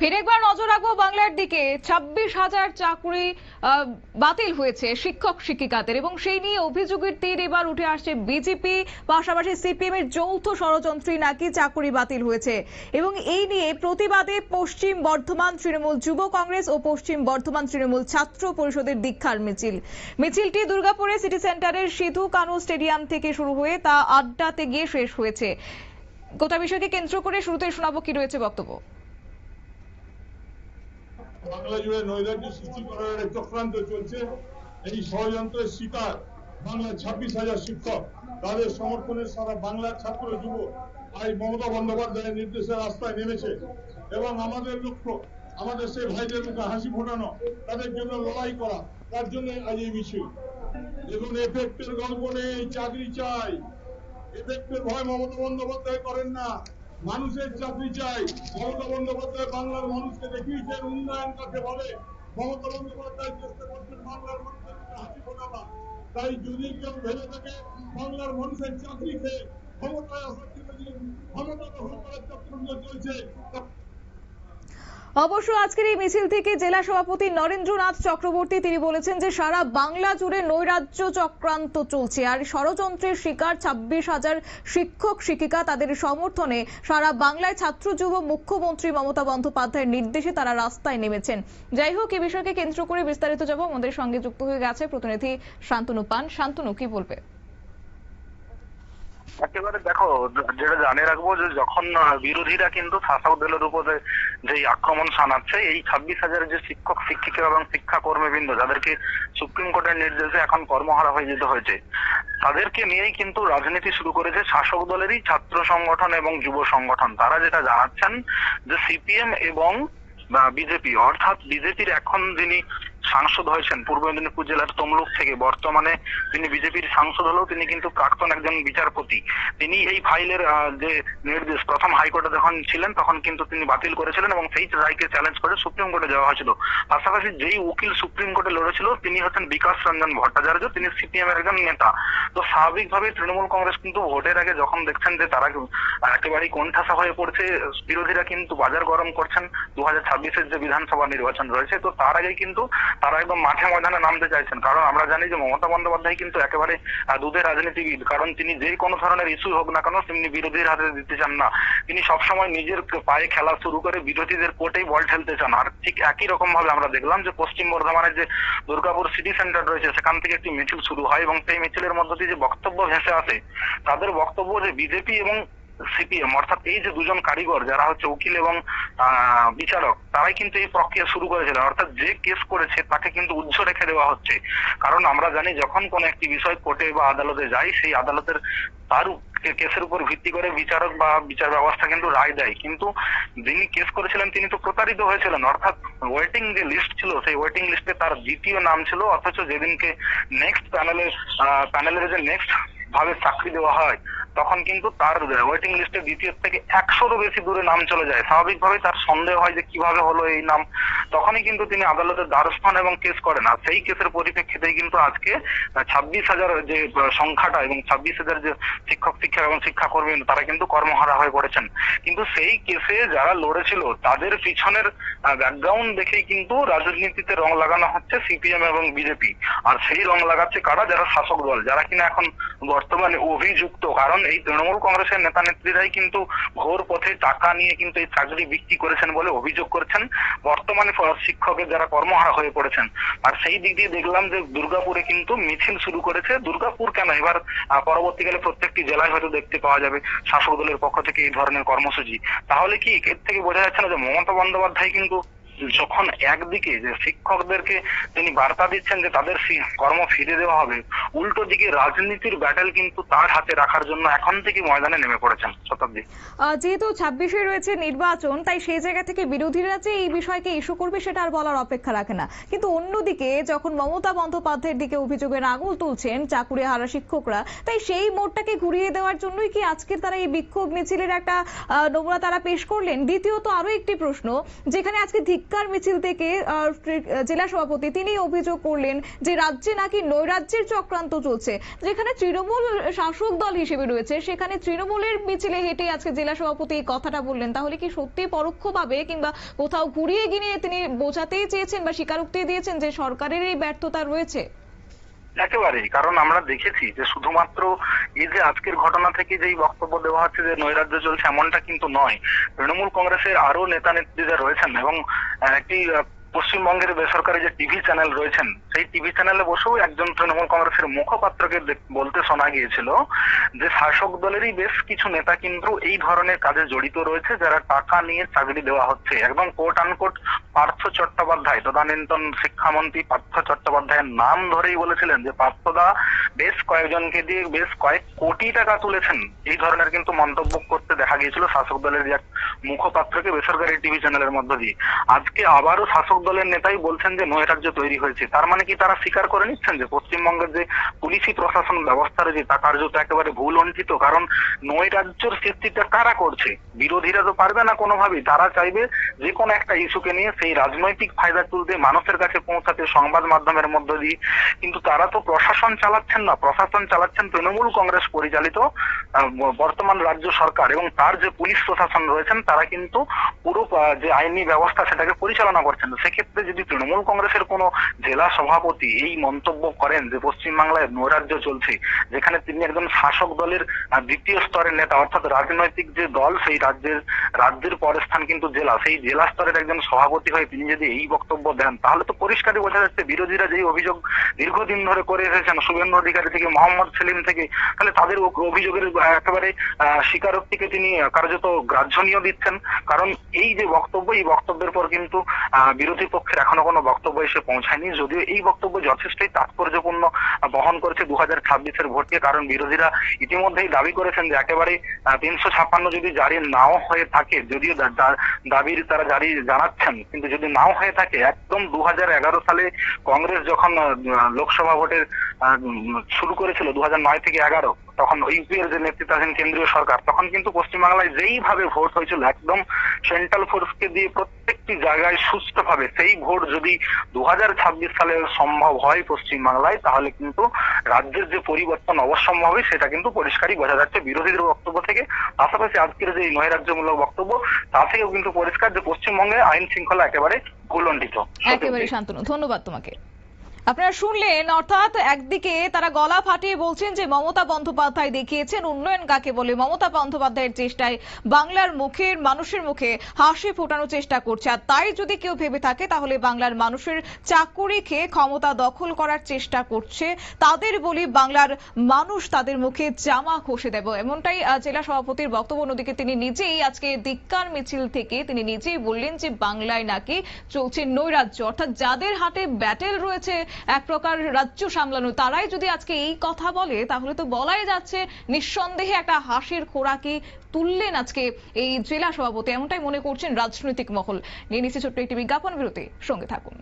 ফের একবার নজর রাখব বাংলার দিকে। ছাব্বিশ হাজার চাকরি বাতিল হয়েছে শিক্ষক শিক্ষিকাদের এবং সেই নিয়ে অভিযোগের তীর এবার উঠে আসছে বিজেপি, পাশাপাশি সিপিএম এর যৌথ ষড়যন্ত্রী নাকি চাকরি বাতিল হয়েছে। এবং এই নিয়ে প্রতিবাদে পশ্চিম বর্ধমান তৃণমূল যুব কংগ্রেস ও পশ্চিম বর্ধমান তৃণমূল ছাত্র পরিষদের দীক্ষার মিছিল। মিছিলটি দুর্গাপুরে সিটি সেন্টারের সিধু কানু স্টেডিয়াম থেকে শুরু হয়ে তা আড্ডাতে গিয়ে শেষ হয়েছে। গোটা বিষয়কে কেন্দ্র করে শুরুতে শোনাবো কি রয়েছে বক্তব্য। বাংলা জুড়ে নৈরাজ্য সৃষ্টি করার এক চক্রান্ত চলছে। এই ষড়যন্ত্রের শিকার বাংলার ছাব্বিশ হাজার শিক্ষক। তাদের সমর্থনে সারা বাংলার ছাত্র যুব আজ মমতা বন্দ্যোপাধ্যায়ের নির্দেশে রাস্তায় নেমেছে। এবং আমাদের লক্ষ্য, আমাদের সেই ভাইদের মুখে হাসি ফোটানো, তাদের জন্য লড়াই করা, তার জন্য আজ এই মিছিল। দেখুন এফেক্টের গল্প নেই, চাকরি চাই। এফেক্টের ভয় মমতা বন্দ্যোপাধ্যায় করেন না। মানুষের চাকরি চাই। মমতা বন্দ্যোপাধ্যায় বাংলার মানুষকে দেখিয়েছেন উন্নয়ন কাকে বলে? মমতা বন্দ্যোপাধ্যায় চেষ্টা করছেন বাংলার মানুষের হাসি ফোটাবার। তাই যদি কেউ ভেবে থাকে, বাংলার মানুষের চাকরি খেয়ে ক্ষমতায় আসার জন্য ক্ষমতা দখল করার চক্রান্ত চলছে অবশ্য আজকের এই মিছিল থেকে জেলা সভাপতি নরেন্দ্রনাথ চক্রবর্তী, তিনি বলেছেন যে সারা বাংলা জুড়ে নৈরাজ্য চক্রান্ত চলছে আর ষড়যন্ত্রের শিকার ছাব্বিশ হাজার শিক্ষক, শিক্ষিকা তাদের সমর্থনে সারা বাংলায় ছাত্র, যুব, মুখ্যমন্ত্রী মমতা বন্দ্যোপাধ্যায়ের নির্দেশে তারা রাস্তায় নেমেছেন। যাই হোক এই বিষয়কে কেন্দ্র করে বিস্তারিত যাব। আমাদের সঙ্গে যুক্ত হয়ে গেছে প্রতিনিধি শান্তনু পান। শান্তনু, কি বলবে? একেবারে দেখো, যেটা জানিয়ে রাখব যে যখন বিরোধীরা কিন্তু শাসক দলের উপরে যে আক্রমণ শানাচ্ছে, এই ছাব্বিশ হাজার যে শিক্ষক, শিক্ষিকা এবং শিক্ষা কর্মীবৃন্দ যাদেরকে সুপ্রিম কোর্টের নির্দেশে এখন কর্মহারা হয়ে যেতে হয়েছে, তাদেরকে নিয়েই কিন্তু রাজনীতি শুরু করেছে শাসক দলেরই ছাত্র সংগঠন এবং যুব সংগঠন। তারা যেটা জানাচ্ছেন যে সিপিএম এবং বিজেপি, অর্থাৎ বিজেপির এখন যিনি সাংসদ হয়েছেন পূর্ব মেদিনীপুর জেলার তমলুক থেকে। বর্তমানে তিনি বিজেপির সাংসদ হলেও তিনি কিন্তু প্রাক্তন একজন বিচারপতি। তিনি এই ফাইলের যে নির্দেশ, প্রথম হাইকোর্টে যখন ছিলেন, তখন কিন্তু তিনি বাতিল করেছিলেন এবং সেই রায়কে চ্যালেঞ্জ করে সুপ্রিম কোর্টে যাওয়া হয়েছিল। পাশাপাশি যেই উকিল সুপ্রিম কোর্টে লড়েছিল, তিনি হচ্ছেন বিকাশ রঞ্জন ভট্টাচার্য। তিনি সিপিএম এর একজন নেতা। তো স্বাভাবিকভাবে তৃণমূল কংগ্রেস কিন্তু ভোটের আগে যখন দেখছেন যে তারা একেবারেই কোণঠাসা হয়ে পড়ছে, বিরোধীরা কিন্তু বাজার গরম করছেন। দু হাজার ছাব্বিশের যে বিধানসভা নির্বাচন রয়েছে, তো তার আগে কিন্তু তারা একদম মাঠে ময়দানে নামতে চাইছেন। কারণ আমরা জানি যে মমতা বন্দ্যোপাধ্যায় কিন্তু একেবারে দুধের রাজনীতিবিদ। কারণ তিনি যে কোনো ধরনের ইস্যু হোক না কেন তিনি বিরোধীর হাতে দিতে চান না। তিনি সবসময় নিজের পায়ে খেলা শুরু করে বিরোধীদের কোর্টেই বল ঠেলতে চান। আর ঠিক একই রকম ভাবে আমরা দেখলাম যে পশ্চিম বর্ধমানের যে দুর্গাপুর সিটি সেন্টার রয়েছে, সেখান থেকে একটি মিছিল শুরু হয় এবং সেই মিছিলের মধ্য দিয়ে যে বক্তব্য ভেসে আসে, তাদের বক্তব্য যে বিজেপি এবং সিপিএম অর্থাৎ এই যে দুজন কারিগর যারা হচ্ছে উকিল এবং বিচারক, তারাই কিন্তু এই প্রক্রিয়া শুরু করেছিলেন অর্থাৎ যে কেস করেছে তাকে কিন্তু উজ্জ্ব রেখে দেওয়া হচ্ছে। কারণ আমরা জানি যখন কোন একটি বিষয় কোর্টে বা আদালতে যাই, সেই আদালতের তার কেসের উপর ভিত্তি করে বিচারক বা বিচার ব্যবস্থা কিন্তু রায় দেয়। কিন্তু যিনি কেস করেছিলেন, তিনি তো প্রতারিত হয়েছিলেন। অর্থাৎ ওয়েটিং যে লিস্ট ছিল, সেই ওয়েটিং লিস্টে তার দ্বিতীয় নাম ছিল, অথচ যেদিনকে নেক্সট প্যানেলে প্যানেলের যে নেক্সট ভাবে চাকরি দেওয়া হয় তখন কিন্তু তার ওয়েটিং লিস্টে দ্বিতীয় থেকে একশোরও বেশি দূরে নাম চলে যায়। স্বাভাবিকভাবে তার সন্দেহ হয় যে কীভাবে হলো এই নাম। তখনই কিন্তু তিনি আদালতের দ্বারস্থ হন এবং কেস করেন। আর সেই কেসের পরিপ্রেক্ষিতেই কিন্তু আজকে ছাব্বিশ হাজার যে সংখ্যাটা এবং ছাব্বিশ হাজার যে শিক্ষক শিক্ষক এবং শিক্ষাকর্মী, তারা কিন্তু কর্মহারা হয়ে পড়েছেন। কিন্তু সেই কেসে যারা লড়েছিল, তাদের পিছনের ব্যাকগ্রাউন্ড দেখেই কিন্তু রাজনীতিতে রং লাগানো হচ্ছে সিপিএম এবং বিজেপি। আর সেই রং লাগাচ্ছে কারা? যারা শাসক দল, যারা কিনা এখন বর্তমানে অভিযুক্ত। কারণ এই তৃণমূল কংগ্রেসের নেতা নেত্রীরাই কিন্তু ঘোর পথে টাকা নিয়ে কিন্তু এই চাকরি বিক্রি করেছেন বলে অভিযোগ করেছেন। বর্তমানে শিক্ষকের যারা কর্মহারা হয়ে পড়েছেন, আর সেই দিক দিয়ে দেখলাম যে দুর্গাপুরে কিন্তু মিছিল শুরু করেছে। দুর্গাপুর কেন? এবার পরবর্তীকালে প্রত্যেকটি জেলায় হয়তো দেখতে পাওয়া যাবে শাসক দলের পক্ষ থেকে এই ধরনের কর্মসূচি। তাহলে কি এর থেকে বোঝা যাচ্ছে না যে মমতা বন্দ্যোপাধ্যায় কিন্তু যখন একদিকে যে শিক্ষকদেরকে তিনি বার্তা দিচ্ছেন যে তাদের কর্ম ফিরে দেওয়া হবে, উল্টো দিকে রাজনীতির ব্যাটেল কিন্তু তার হাতে রাখার জন্য এখন থেকে ময়দানে নেমে পড়েছেন শতাব্দী। যেহেতু ছাব্বিশে রয়েছে নির্বাচন, তাই সেই জায়গা থেকে বিরোধীরা যে এই বিষয়কে ইস্যু করবে সেটা আর বলার অপেক্ষা রাখে না। কিন্তু অন্যদিকে যখন মমতা বন্দ্যোপাধ্যায়ের দিকে অভিযোগের আঙুল তুলছেন চাকুরি হারা শিক্ষকরা, তাই সেই মোড়টাকে ঘুরিয়ে দেওয়ার জন্যই কি আজকে তারা এই বিক্ষোভ মিছিলের একটা নমুনা তারা পেশ করলেন? দ্বিতীয়ত আরও একটি প্রশ্ন, যেখানে আজকে ধিক্কার ধিক্কার মিছিল থেকে জেলা সভাপতি তিনি অভিযোগ করলেন যে রাজ্যে নাকি নৈরাজ্যের চক্রান্ত চলছে, যেখানে তৃণমূল শাসক দল হিসেবে রয়েছে, সেখানে তৃণমূলের মিছিলে হেঁটে আজকে জেলা সভাপতি এই কথাটা বললেন। তাহলে কি সত্যি পরোক্ষভাবে কিংবা কোথাও ঘুরিয়ে গিয়ে তিনি বোঝাতেই চেয়েছেন বা স্বীকারোক্তি দিয়েছেন যে সরকারের এই ব্যর্থতা রয়েছে? একেবারেই, কারণ আমরা দেখেছি যে শুধুমাত্র এই যে আজকের ঘটনা থেকে যেই বক্তব্য দেওয়া হচ্ছে যে নৈরাজ্য চলছে, এমনটা কিন্তু নয়। তৃণমূল কংগ্রেসের আরও নেতা নেত্রীরা রয়েছেন এবং একটি পশ্চিমবঙ্গের বেসরকারি যে টিভি চ্যানেল রয়েছেন, সেই টিভি চ্যানেলে বসেও একজন তৃণমূল কংগ্রেসের মুখপাত্রকে বলতে শোনা গিয়েছিল যে শাসক দলেরই বেশ কিছু নেতা কিন্তু এই ধরনের কাজে জড়িত রয়েছে, যারা টাকা নিয়ে চাকরি দেওয়া হচ্ছে। একদম কোট আনকোট পার্থ চট্টোপাধ্যায়, তদানীন্তন শিক্ষামন্ত্রী পার্থ চট্টোপাধ্যায়ের নাম ধরেই বলেছিলেন যে পার্থদা বেশ কয়েকজনকে দিয়ে, বেশ কয়েক কোটি টাকা তুলেছেন, এই ধরনের কিন্তু মন্তব্য করতে দেখা গিয়েছিল শাসক দলের এক মুখপাত্রকে বেসরকারি টিভি চ্যানেলের মধ্য দিয়ে। আজকে আবারও শাসক দলের নেতাই বলছেন যে নৈরাজ্য তৈরি হয়েছে। তার মানে কি তারা স্বীকার করে নিচ্ছেন যে, পশ্চিমবঙ্গের যে পুলিশি প্রশাসন ব্যবস্থা রয়েছে তা কার্যত একেবারে ভুল অঞ্চিত? কারণ নৈরাজ্যের সৃষ্টিটা কারা করছে? বিরোধীরা তো পারবে না কোনোভাবেই। তারা চাইবে যে কোনো একটা ইস্যুকে নিয়ে সেই রাজনৈতিক ফায়দা তুলতে মানুষের কাছে পৌঁছাতে সংবাদ মাধ্যমের মধ্য দিয়ে। কিন্তু তারা তো প্রশাসন চালাচ্ছেন না। প্রশাসন চালাচ্ছেন তৃণমূল কংগ্রেস পরিচালিত বর্তমান রাজ্য সরকার এবং তার যে পুলিশ প্রশাসন রয়েছেন, তারা কিন্তু পুরো যে আইনি ব্যবস্থা সেটাকে পরিচালনা করছেন। সেক্ষেত্রে যদি তৃণমূল কংগ্রেসের কোনো জেলা সভাপতি এই মন্তব্য করেন যে পশ্চিমবাংলায় নৈরাজ্য চলছে, যেখানে তিনি একজন শাসক দলের দ্বিতীয় স্তরের নেতা, অর্থাৎ রাজনৈতিক যে দল, সেই রাজ্যের রাজ্যের পরের স্থান কিন্তু জেলা, সেই জেলা স্তরের একজন সভাপতি হয়ে তিনি যদি এই বক্তব্য দেন, তাহলে তো পরিষ্কারই বোঝা যাচ্ছে বিরোধীরা যেই অভিযোগ দীর্ঘদিন ধরে করে এসেছেন, শুভেন্দু অধিকারী থেকে, মোহাম্মদ সেলিম থেকে, তাহলে তাদের অভিযোগের একেবারে স্বীকারোক্তিকে তিনি কার্যত গ্রাহ্য নিয়ে দিচ্ছেন। কারণ এই যে বক্তব্য, এই বক্তব্যের পর কিন্তু বিরোধী পক্ষের এখনও কোনো বক্তব্য এসে পৌঁছায়নি। যদিও এই বক্তব্য যথেষ্টই তাৎপর্যপূর্ণ বহন করেছে দু হাজার ছাব্বিশের ভোটকে কারণ বিরোধীরা ইতিমধ্যেই দাবি করেছেন যে একেবারে তিনশো ছাপ্পান্ন যদি জারি নাও হয়ে থাকে, যদিও দাবির তারা জারি জানাচ্ছেন, কিন্তু যদি নাও হয়ে থাকে, একদম দু হাজার এগারো সালে কংগ্রেস যখন লোকসভা ভোটের শুরু করেছিল, দু নয় থেকে এগারো তখন ইউপিএর যে নেতৃত্বাধীন কেন্দ্রীয় সরকার। তখন কিন্তু পশ্চিমবাংলায় যেইভাবে ভোট হয়েছিল, একদম সেন্ট্রাল ফোর্সকে দিয়ে প্রত্যেকটি জায়গায় সুস্থভাবে সেই ভোট যদি দু সালে সম্ভব হয় পশ্চিমবাংলায়, তাহলে কিন্তু রাজ্যের যে পরিবর্তন অবশ্যম্ভাবী, সেটা কিন্তু পরিষ্কারই বোঝা যাচ্ছে। বিরোধীদের বক্তব্য থেকে, পাশাপাশি আজকের যে নৈরাজ্যমূলক বক্তব্য তা থেকেও কিন্তু পরিষ্কার যে পশ্চিমবঙ্গে আইন শৃঙ্খলা একেবারে ভুলণ্ডিত একেবারে শান্তনু, ধন্যবাদ তোমাকে। আপনারা শুনলেন, অর্থাৎ একদিকে তারা গলা ফাটিয়ে বলছেন যে মমতা বন্দ্যোপাধ্যায় দেখিয়েছেন উন্নয়ন কাকে বলে। মমতা বন্দ্যোপাধ্যায়ের চেষ্টায় বাংলার মুখের মানুষের মুখে হাসি ফোটানোর চেষ্টা করছে। আর তাই যদি কেউ ভেবে থাকে, তাহলে বাংলার মানুষের চাকুরি খেয়ে ক্ষমতা দখল করার চেষ্টা করছে। তাদের বলি বাংলার মানুষ তাদের মুখে জামা খসে দেব। এমনটাই জেলা সভাপতির বক্তব্য অন্যদিকে তিনি নিজেই আজকে ধিক্কার মিছিল থেকে তিনি নিজেই বললেন যে বাংলায় নাকি চলছে নৈরাজ্য। অর্থাৎ যাদের হাতে ব্যাটেল রয়েছে এক প্রকার রাজ্য সামলানো। তারাই যদি আজকে এই কথা বলে, তাহলে তো বলাই যাচ্ছে নিঃসন্দেহে একটা হাসির খোরাকি তুললেন আজকে এই জেলা সভাপতি। এমনটাই মনে করছেন রাজনৈতিক মহল। নিয়ে নিচ্ছে ছোট্ট একটি বিজ্ঞাপন বিরতি সঙ্গে থাকুন।